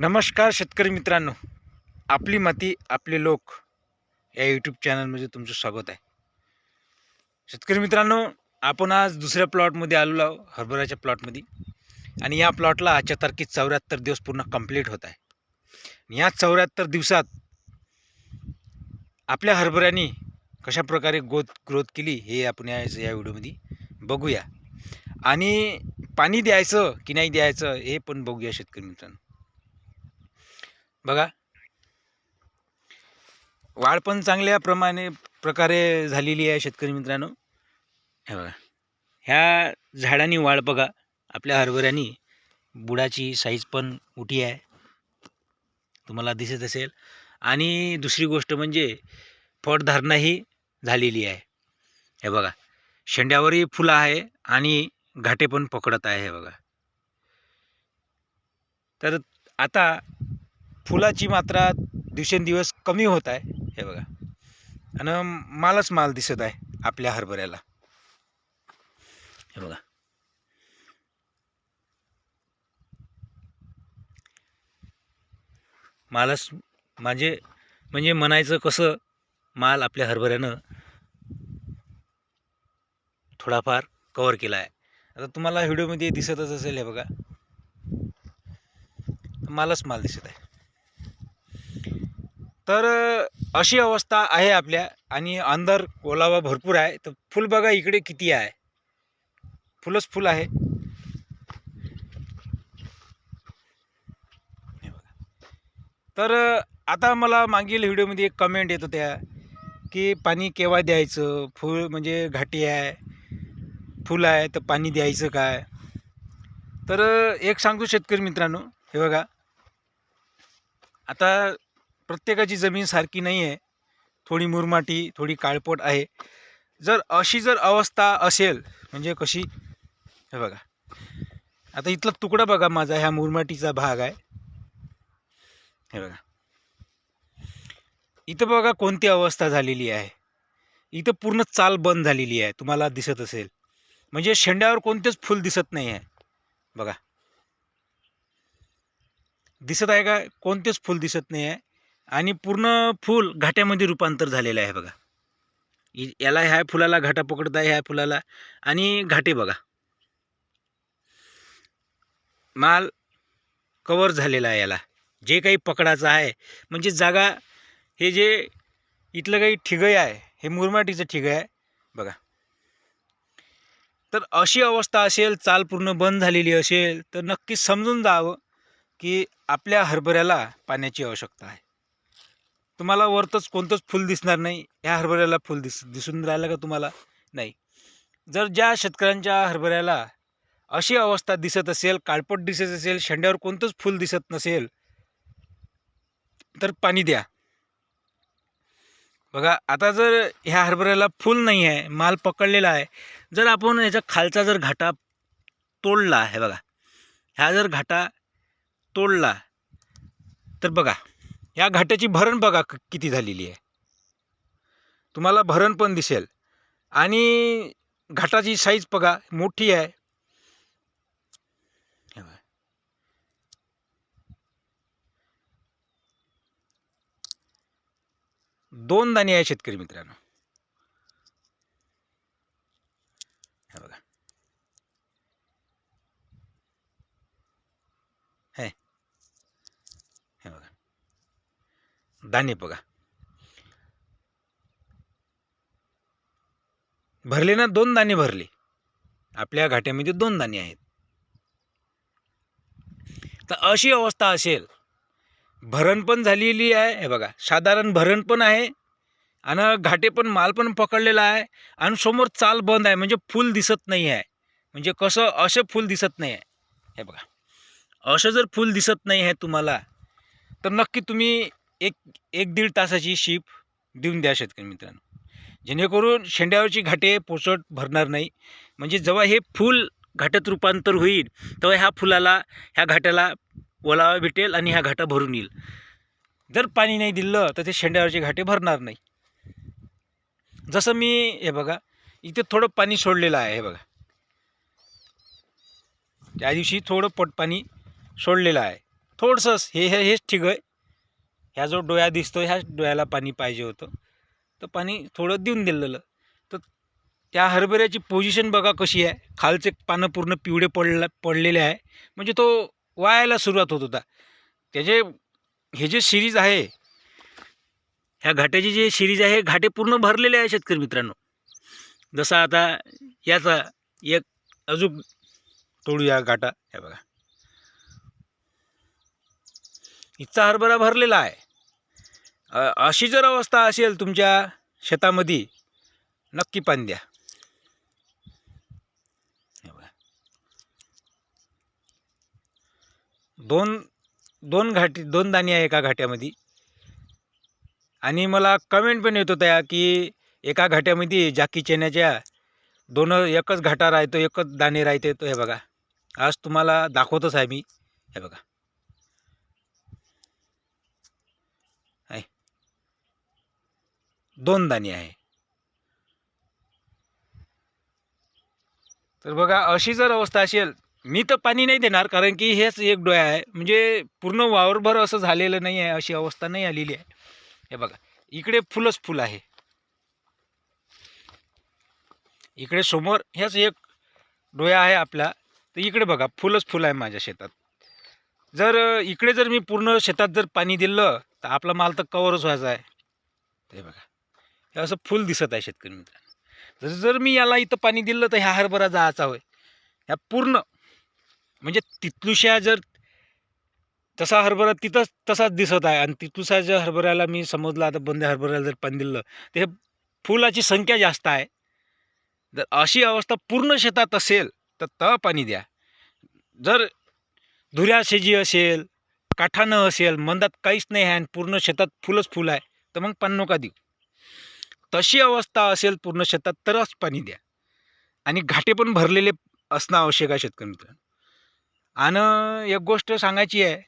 नमस्कार शेतकरी मित्रांनो. आपली माती आपले लोक या यूट्यूब चॅनलमध्ये तुमचं स्वागत आहे. शेतकरी मित्रांनो आपण आज दुसऱ्या प्लॉटमध्ये आलो आहो हरभऱ्याच्या प्लॉटमध्ये आणि या प्लॉटला आजच्या तारखेत चौऱ्याहत्तर दिवस पूर्ण कंप्लीट होत आहे. या चौऱ्याहत्तर दिवसात आपल्या हरभऱ्याने कशा प्रकारे ग्रोथ ग्रोथ केली हे आपण या या व्हिडिओमध्ये बघूया. आणि पाणी द्यायचं की नाही द्यायचं हे पण बघूया शेतकरी मित्रांनो. बघा. वाढ पण चांगल्या प्रमाणे प्रकारे झालेली आहे शेतकरी मित्रांनो. हे बघा. ह्या झाडांनी वाढ बघा. आपल्या हरभऱ्यानी बुडाची साईज पण मोठी आहे. तुम्हाला दिसत असेल. आणि दुसरी गोष्ट म्हणजे फळधारणाही झालेली आहे. हे बघा. शेंड्यावरही फुलं आहे आणि घाटे पण पकडत आहे हे बघा. तर आता फुलाची मात्रा दिवसेंदिवस कमी होत आहे. हे बघा. आणि मालच माल दिसत आहे आपल्या हरभऱ्याला. हे बघा. मालच म्हणजे म्हणजे म्हणायचं कसं माल आपल्या हरभऱ्यानं थोडाफार कवर केला आहे आता तुम्हाला व्हिडिओमध्ये दिसतच असेल हे बघा. मालच माल दिसत आहे. तर अशी अवस्था आहे आपल्या आणि अंदर ओलावा भरपूर आहे. तर फुल बघा इकडे किती आहे. फुलच फुल आहे. तर आता मला मागील व्हिडिओमध्ये एक कमेंट येत होत्या की पाणी केव्हा द्यायचं? फुल म्हणजे घाटी आहे. फुल आहे तर पाणी द्यायचं काय? तर एक सांगतो शेतकरी मित्रांनो हे बघा. आता प्रत्येकाची जमीन सारखी नाही आहे. थोडी मुरमाटी थोडी काळपट आहे. जर अशी जर अवस्था असेल म्हणजे कशी? हे बघा. आता इथला तुकडा बघा माझा ह्या मुरमाटीचा भाग आहे. हे बघा. इथं बघा कोणती अवस्था झालेली आहे. इथं पूर्ण चाल बंद झालेली आहे तुम्हाला दिसत असेल. म्हणजे शेंड्यावर कोणतेच फुल दिसत नाही आहे. बघा. दिसत आहे का? कोणतेच फुल दिसत नाही आहे. आणि पूर्ण फूल घाट्यामध्ये रूपांतर झालेलं आहे बघा. इ- याला ह्या फुलाला घाटा पकडत आहे ह्या फुलाला. आणि घाटे बघा. माल कवर झालेला आहे याला. जे काही पकडायचं आहे म्हणजे जागा हे जे इथलं काही ठिगय आहे हे मुरमाटीचं ठिगय आहे बघा. तर अशी अवस्था असेल चाल पूर्ण बंद झालेली असेल तर नक्कीच समजून जावं की आपल्या हरभऱ्याला पाण्याची आवश्यकता आहे. तुम्हाला वरतच कोणतंच फुल दिसणार नाही ह्या हरभऱ्याला फुल दिस दिसून राहिलं का तुम्हाला? नाही. जर ज्या शेतकऱ्यांच्या हरभऱ्याला अशी अवस्था दिसत असेल काळपट दिसत असेल शेंड्यावर कोणतंच फुल दिसत नसेल तर पाणी द्या. बघा आता जर ह्या हरभऱ्याला फुल नाही आहे माल पकडलेला आहे जर आपण याच्या खालचा जर घाटा तोडला आहे बघा. ह्या जर घाटा तोडला तर बघा. या घाट्याची भरण बघा किती झालेली आहे. तुम्हाला भरण पण दिसेल. आणि घाटाची साईज बघा मोठी आहे. दोन दाणे आहे शेतकरी मित्रांनो हे बघा हे हे बघा दाणे बघा. भरले ना दोन दाणे भरले. आपल्या घाट्यामध्ये दोन दाणे आहेत. तर अशी अवस्था असेल. भरण पण झालेली आहे हे बघा. साधारण भरण पण आहे आणि घाटे पण माल पण पकडलेला आहे आणि समोर चाल बंद आहे म्हणजे फूल दिसत नाही आहे. म्हणजे कसं असं फूल दिसत नाही आहे. हे बघा. असं जर फूल दिसत नाही आहे तुम्हाला तर नक्की तुम्ही एक एक दीड तासाची शीप देऊन द्या शेतकरी मित्रांनो. जेणेकरून शेंड्यावरची घाटे पोचट भरणार नाही. म्हणजे जेव्हा हे फूल घाटात रूपांतर होईल तेव्हा ह्या फुलाला ह्या घाट्याला ओलावा भेटेल आणि ह्या घाटा भरून येईल. जर पाणी नाही दिलं तर ते शेंड्यावरचे घाटे भरणार नाही. जसं मी हे बघा इथे थोडं पाणी सोडलेलं आहे हे बघा. त्या दिवशी थोडं पट पाणी सोडलेलं आहे. थोडंसंच हे हे हेच ठीक आहे. ह्या जो डोळ्या दिसतो ह्याच डोळ्याला पाणी पाहिजे होतं. तर पाणी थोडं देऊन दिलेलं. तर त्या हरभऱ्याची पोझिशन बघा कशी आहे. खालचे पानं पूर्ण पिवळे पडला पडलेले आहे. म्हणजे तो वायाला सुरुवात होत होता. त्याचे हे जे सिरीज आहे ह्या घाट्याची जे सिरीज आहे हे घाटे पूर्ण भरलेले आहे शेतकरी मित्रांनो. जसा आता याचा एक अजून तोडूया घाटा. हे बघा. इथचा हरभरा भरलेला आहे. अशी जर अवस्था असेल तुमच्या शेतामध्ये नक्की पाणी द्या. दोन दोन घाटी दोन दाणी आहे एका घाट्यामध्ये. आणि मला कमेंट पण येत होत्या की एका घाट्यामध्ये जाकी चेण्याच्या दोन एकच घाटा राहतो एकच दाणे राहते तो हे बघा. आज तुम्हाला दाखवतच आहे मी. हे बघा. दोन दाणे आहे. तर बघा अशी जर अवस्था असेल मी तर पाणी नाही देणार कारण की हेच एक डोळा आहे. म्हणजे पूर्ण वावरभर असं झालेलं नाही आहे अशी अवस्था नाही आलेली आहे. हे बघा इकडे फुलच फुल आहे. इकडे समोर ह्याच एक डोळा आहे आपला. तर इकडे बघा फुलच फुल आहे माझ्या शेतात. जर इकडे जर मी पूर्ण शेतात जर पाणी दिलं तर आपला माल तर कवरच व्हायचा आहे. ते बघा. हे असं फुल दिसत आहे शेतकरी मित्रांनो. जर जर मी याला इथं पाणी दिलं तर ह्या हरभरा जायचा होय. ह्या पूर्ण म्हणजे तिथलुशा जर तसा हरभरा तिथंच तसाच दिसत आहे. आणि तिथलुसा जर हरभऱ्याला मी समजलं आता बंद हरभऱ्याला जर पाणी दिलं तर हे फुलाची संख्या जास्त आहे. जर अशी अवस्था पूर्ण शेतात असेल तर त पाणी द्या. जर धुऱ्याशेजी असेल काठानं असेल मंदात काहीच नाही आहे आणि पूर्ण शेतात फुलच फुल आहे तर मग पाणी नका देऊ. तशी अवस्था असेल पूर्ण शेतात तरच पाणी द्या. आणि घाटे पण भरलेले असणं आवश्यक आहे शेतकरी मित्रांनो. आणि एक गोष्ट सांगायची आहे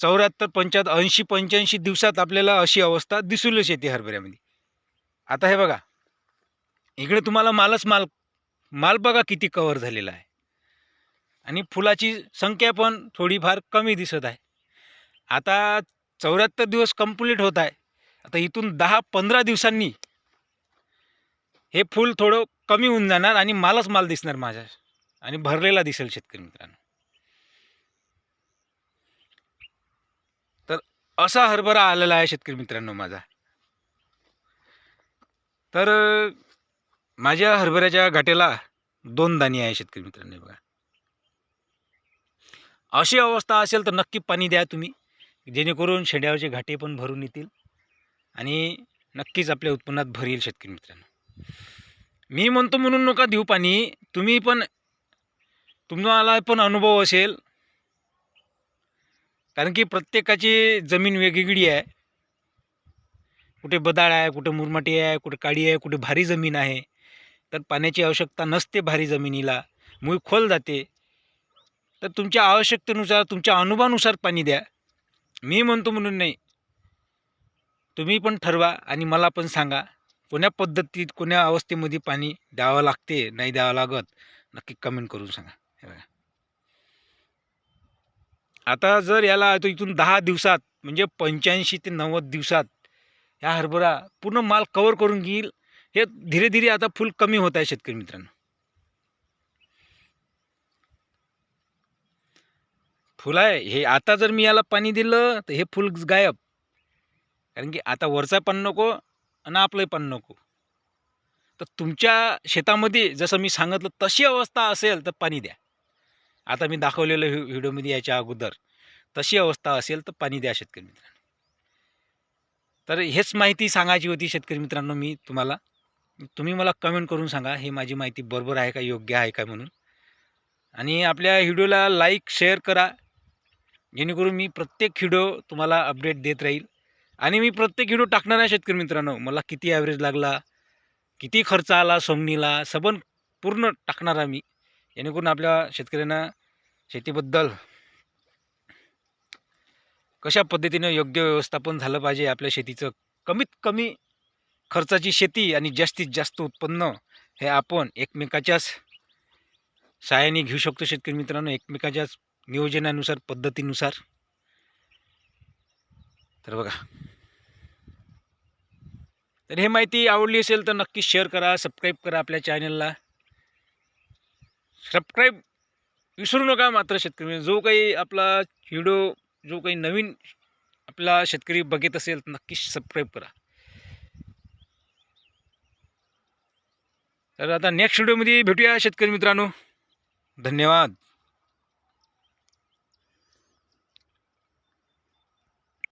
चौऱ्याहत्तर पंच्याहत्तर ऐंशी पंच्याऐंशी दिवसात आपल्याला अशी अवस्था दिसूनच येते हरभऱ्यामध्ये. आता हे बघा इकडे तुम्हाला मालच माल माल बघा किती कवर झालेला आहे. आणि फुलाची संख्या पण थोडीफार कमी दिसत आहे. आता चौऱ्याहत्तर दिवस कंप्लीट होत आहे. आता इथून दहा पंधरा दिवसांनी हे फूल थोडं कमी होऊन जाणार आणि मालच माल दिसणार माझ्या आणि भरलेला दिसेल शेतकरी मित्रांनो. तर असा हरभरा आलेला आहे शेतकरी मित्रांनो माझा. तर माझ्या हरभऱ्याच्या घाटेला दोन दाणी आहे शेतकरी मित्रांनो बघा. अशी अवस्था असेल तर नक्की पाणी द्या तुम्ही जेणेकरून शेड्यावरचे घाटे पण भरून येतील. आणि नक्कीच आपल्या उत्पन्नात भर येईल शेतकरी मित्रांनो. मी म्हणतो म्हणून नका देऊ पाणी. तुम्ही पण तुम्हाला पण अनुभव असेल. कारण की प्रत्येकाची जमीन वेगवेगळी आहे. कुठे बदाळ आहे कुठे मुरमाटी आहे कुठे काळी आहे कुठे भारी जमीन आहे. तर पाण्याची आवश्यकता नसते भारी जमिनीला. मूळ खोल जाते. तर तुमच्या आवश्यकतेनुसार तुमच्या अनुभवानुसार पाणी द्या. मी म्हणतो म्हणून नाही. तुम्ही पण ठरवा आणि मला पण सांगा कोण्या पद्धतीत कोण्या अवस्थेमध्ये पाणी द्यावं लागते नाही द्यावं लागत नक्की कमेंट करून सांगा. हे बघा. आता जर याला तो इथून दहा दिवसात म्हणजे पंच्याऐंशी ते नव्वद दिवसात ह्या हरभरा पूर्ण माल कवर करून घेईल हे धीरे धीरे आता फुल कमी होत आहे शेतकरी मित्रांनो. फुल आहे हे आता जर मी याला पाणी दिलं तर हे फुल गायब. कारण की आता वरचा पण नको आणि आपलंही पण नको. तर तुमच्या शेतामध्ये जसं मी सांगितलं तशी अवस्था असेल तर पाणी द्या. आता मी दाखवलेलं व्हि व्हिडिओमध्ये याच्या अगोदर तशी अवस्था असेल तर पाणी द्या शेतकरी मित्रांनो. तर हेच माहिती सांगायची होती शेतकरी मित्रांनो मी तुम्हाला. तुम्ही मला कमेंट करून सांगा हे माझी माहिती बरोबर आहे का योग्य आहे का म्हणून. आणि आपल्या व्हिडिओला लाईक शेअर करा. जेणेकरून मी प्रत्येक व्हिडिओ तुम्हाला अपडेट देत राहील. आणि मी प्रत्येक व्हिडिओ टाकणार आहे शेतकरी मित्रांनो. मला किती ॲव्हरेज लागला किती खर्च आला सोंगणीला सबन पूर्ण टाकणार आहे मी. जेणेकरून आपल्या शेतकऱ्यांना शेतीबद्दल कशा पद्धतीनं योग्य व्यवस्थापन झालं पाहिजे आपल्या शेतीचं कमीत कमी खर्चाची शेती आणि जास्तीत जास्त उत्पन्न हे आपण एकमेकाच्याच सहाय्याने घेऊ शकतो शेतकरी मित्रांनो एकमेकाच्याच नियोजनानुसार पद्धतीनुसार. तर बघा. तर हे माहिती आवडली असेल तर नक्की शेअर करा सबस्क्राईब करा आपल्या चॅनलला सबस्क्राईब विसरू नका मात्र शेतकरी. जो काही आपला व्हिडिओ जो काही नवीन आपला शेतकरी बघत असेल तर नक्की सबस्क्राईब करा. तर आता नेक्स्ट व्हिडिओमध्ये भेटूया शेतकरी मित्रांनो. धन्यवाद.